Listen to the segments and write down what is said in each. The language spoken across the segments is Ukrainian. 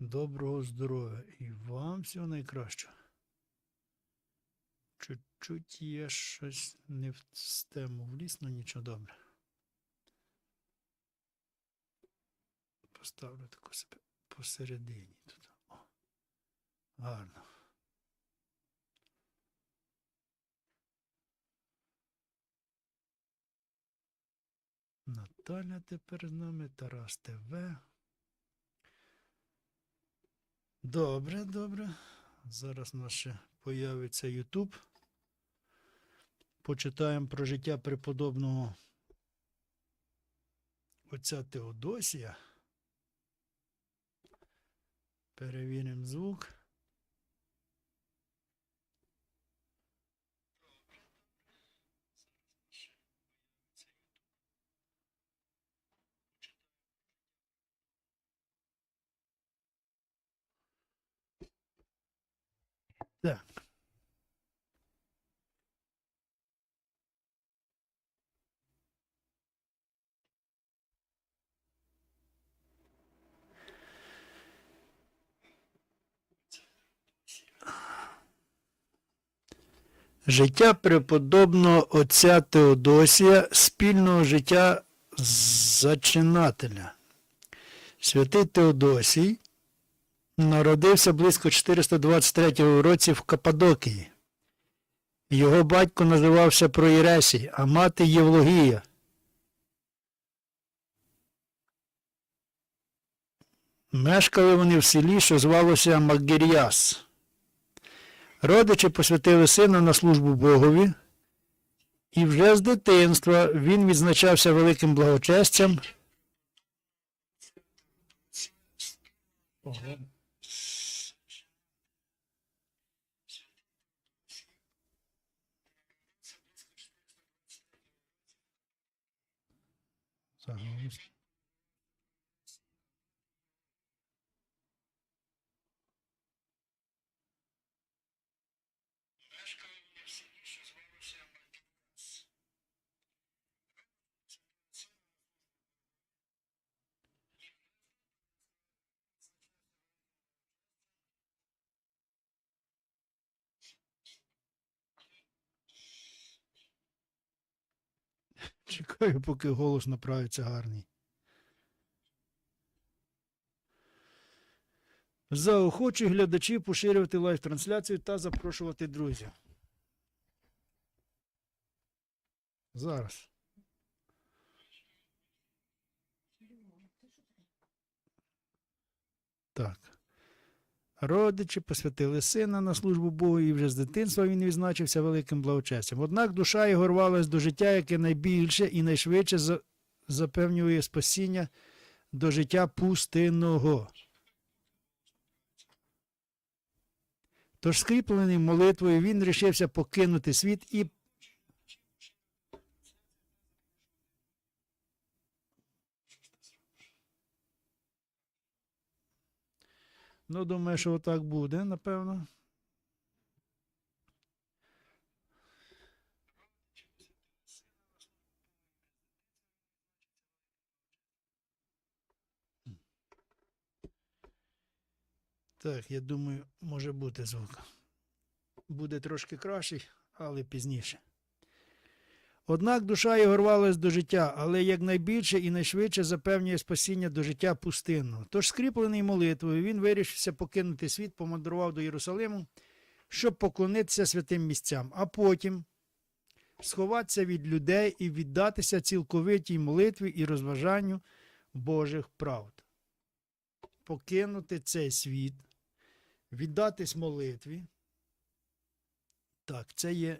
Доброго здоров'я і вам всього найкращого. Чуть-чуть є щось не в тему вліз, ну нічого добре. Поставлю таку себе посередині тут. О, гарно. Наталя тепер з нами, Тарас ТВ. Добре, добре. Зараз у нас ще появиться YouTube. Почитаємо про життя преподобного отця Теодосія. Перевіримо звук. Так. Життя преподобного отця Теодосія, спільного життя зачинателя. Святий Теодосій народився близько 423 році в Каппадокії. Його батько називався Проєресій, а мати Євлогія. Мешкали вони в селі, що звалося Магір'яс. Родичі посвятили сина на службу Богові, і вже з дитинства він відзначався великим благочестям. So. Чекаю, поки голос направиться гарний. Заохочую глядачів поширювати лайв-трансляцію та запрошувати друзів. Зараз. Так. Родичі посвятили сина на службу Богу, і вже з дитинства він відзначився великим благочестям. Однак душа його рвалась до життя, яке найбільше і найшвидше запевнює спасіння до життя пустинного. Тож, скріплений молитвою, він рішився покинути світ і Ну, думаю, що отак буде, напевно. Так, я думаю, може бути звук. Буде трошки кращий, але пізніше. Однак душа його рвалась до життя, але якнайбільше і найшвидше запевнює спасіння до життя пустинного. Тож, скріплений молитвою, він вирішився покинути світ, помандрував до Єрусалиму, щоб поклонитися святим місцям, а потім сховатися від людей і віддатися цілковитій молитві і розважанню Божих правд. Покинути цей світ, віддатись молитві. Так, це є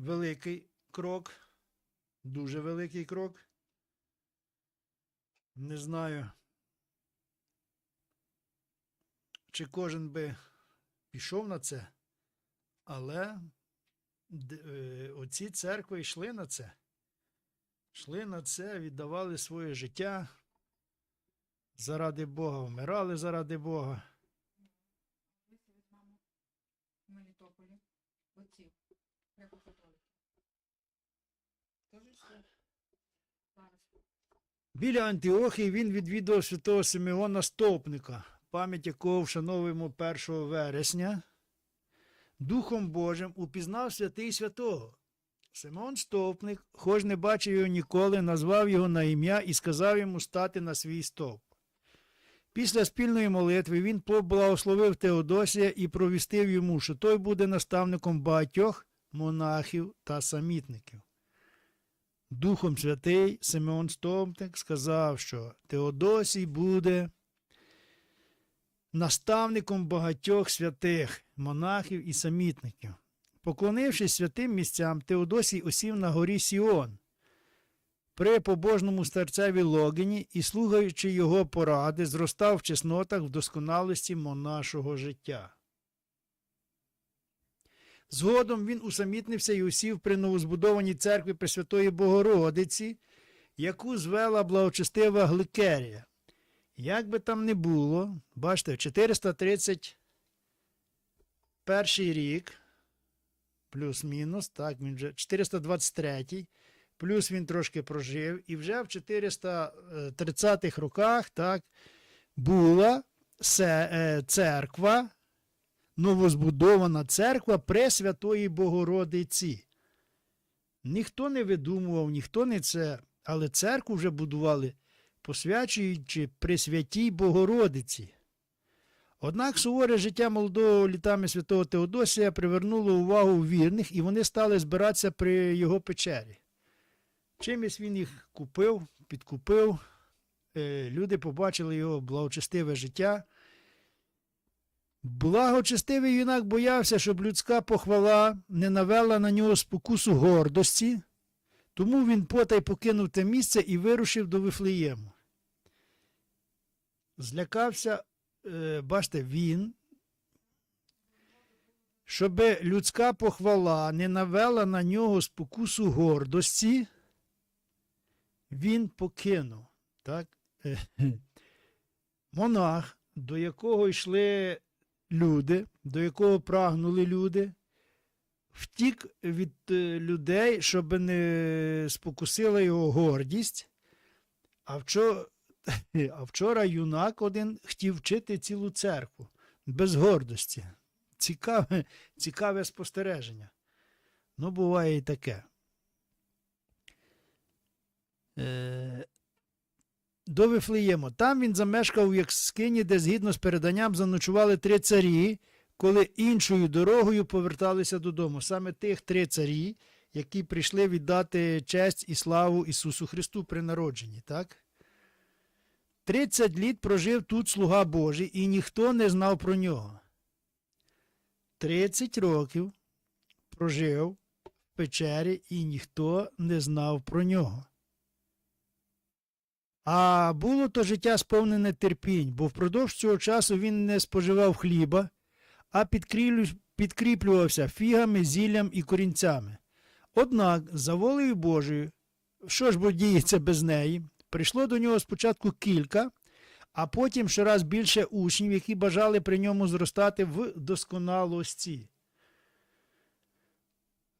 великий крок, дуже великий крок. Не знаю, чи кожен би пішов на це, але е, оці церкви йшли на це. Йшли на це, віддавали своє життя заради Бога, вмирали заради Бога. Мамо, в Мелітополі. Оці, греко-католики. Біля Антіохії він відвідав святого Симеона Стовпника, пам'ять якого вшановуємо 1 вересня. Духом Божим упізнав святий святого. Симеон Стовпник, хоч не бачив його ніколи, назвав його на ім'я і сказав йому стати на свій стовп. Після спільної молитви він поблагословив Теодосія і провістив йому, що той буде наставником багатьох монахів та самітників. Духом Святий Симеон Стовпник сказав, що Теодосій буде наставником багатьох святих монахів і самітників. Поклонившись святим місцям, Теодосій осів на горі Сіон при побожному старцеві Логіні і, слухаючи його поради, зростав в чеснотах в досконалості монашого життя. Згодом він усамітнився і усів при новозбудованій церкві Пресвятої Богородиці, яку звела благочестива Гликерія. Як би там не було, бачите, 431 рік, плюс-мінус, так, він вже 423, плюс він трошки прожив, і вже в 430-х роках так, була е, церква, новозбудована церква Пресвятої Богородиці. Ніхто не видумував, ніхто не це, але церкву вже будували, посвячуючи Пресвятій Богородиці. Однак суворе життя молодого літами святого Теодосія привернуло увагу вірних, і вони стали збиратися при його печері. Чимось він їх купив, підкупив. Е, Люди побачили його благочестиве життя. Благочестивий юнак боявся, щоб людська похвала не навела на нього спокусу гордості, тому він потай покинув те місце і вирушив до Вифлеєму. Злякався, е, бачите, він, щоб людська похвала не навела на нього спокусу гордості, він покинув. Так? Е, Монах, до якого йшли люди, до якого прагнули люди, втік від е, людей, щоб не спокусила його гордість. А вчора, а вчора юнак один хотів вчити цілу церкву без гордості. Цікаве, цікаве спостереження. Ну, буває і таке. Е, до Вифлеєму. Там він замешкав у Яскині, де згідно з переданням заночували три царі, коли іншою дорогою поверталися додому. Саме тих три царі, які прийшли віддати честь і славу Ісусу Христу при народженні. Так? 30 літ прожив тут слуга Божий, і ніхто не знав про нього. 30 років прожив в печері, і ніхто не знав про нього. А було то життя сповнене терпінь, бо впродовж цього часу він не споживав хліба, а підкріплювався фігами, зіллям і корінцями. Однак, за волею Божою, що ж бо діється без неї, прийшло до нього спочатку кілька, а потім щораз більше учнів, які бажали при ньому зростати в досконалості.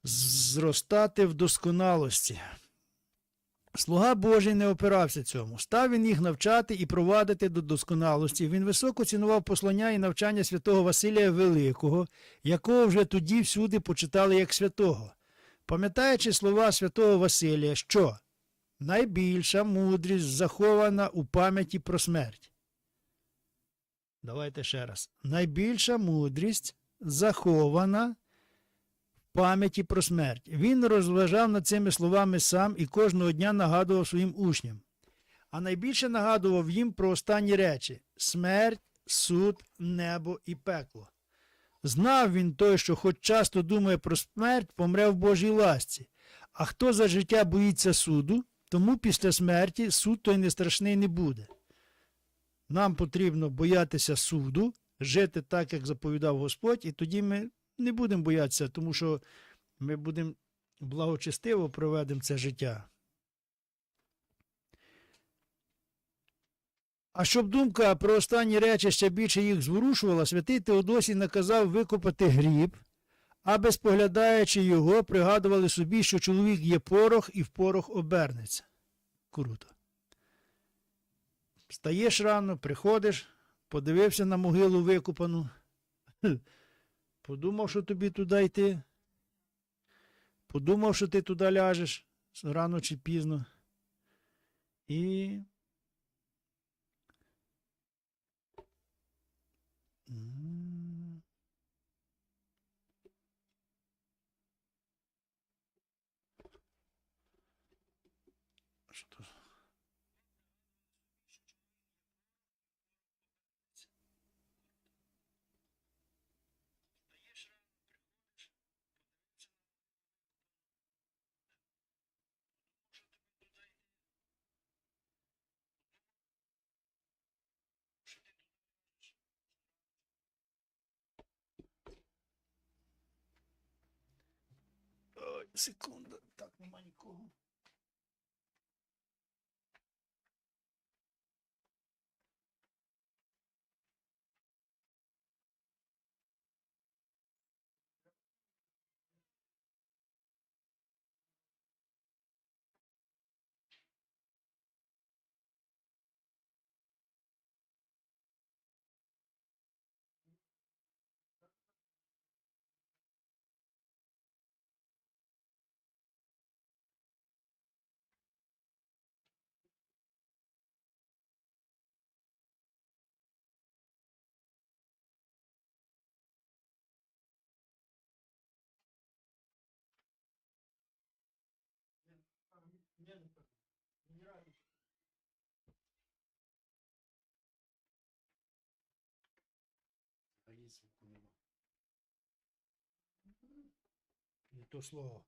Зростати в досконалості. Слуга Божий не опирався цьому. Став він їх навчати і провадити до досконалості. Він високо цінував послання і навчання святого Василія Великого, якого вже тоді всюди почитали як святого. Пам'ятаючи слова святого Василія, що найбільша мудрість захована у пам'яті про смерть. Давайте ще раз. Найбільша мудрість захована пам'яті про смерть. Він розважав над цими словами сам і кожного дня нагадував своїм учням. А найбільше нагадував їм про останні речі смерть, суд, небо і пекло. Знав він той, що хоч часто думає про смерть, помре в Божій ласці. А хто за життя боїться суду, тому після смерті суд той не страшний не буде. Нам потрібно боятися суду, жити так, як заповідав Господь, і тоді ми не будемо боятися, тому що ми будемо благочестиво проведемо це життя. А щоб думка про останні речі ще більше їх зворушувала, святий Теодосій наказав викопати гріб, аби, споглядаючи його, пригадували собі, що чоловік є порох і в порох обернеться. Круто. Встаєш рано, приходиш, подивився на могилу викопану. Подумав, що тобі туди йти. Подумав, що ти туди ляжеш рано чи пізно. І. М. segunda. Tá com manicômio. zvuku nemá. Je to slovo.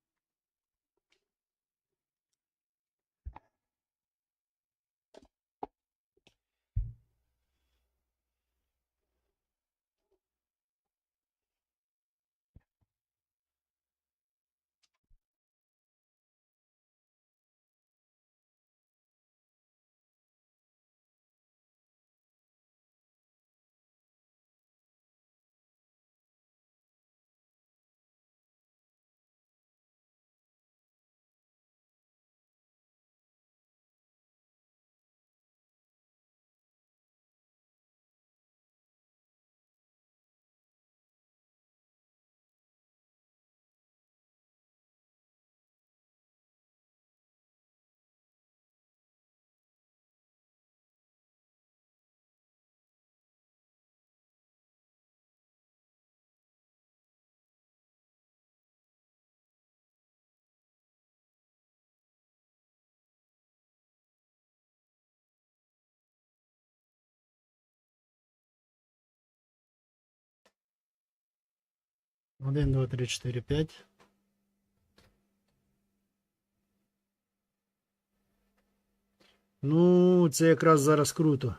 1, 2, 3, 4, 5. Ну, це якраз зараз круто.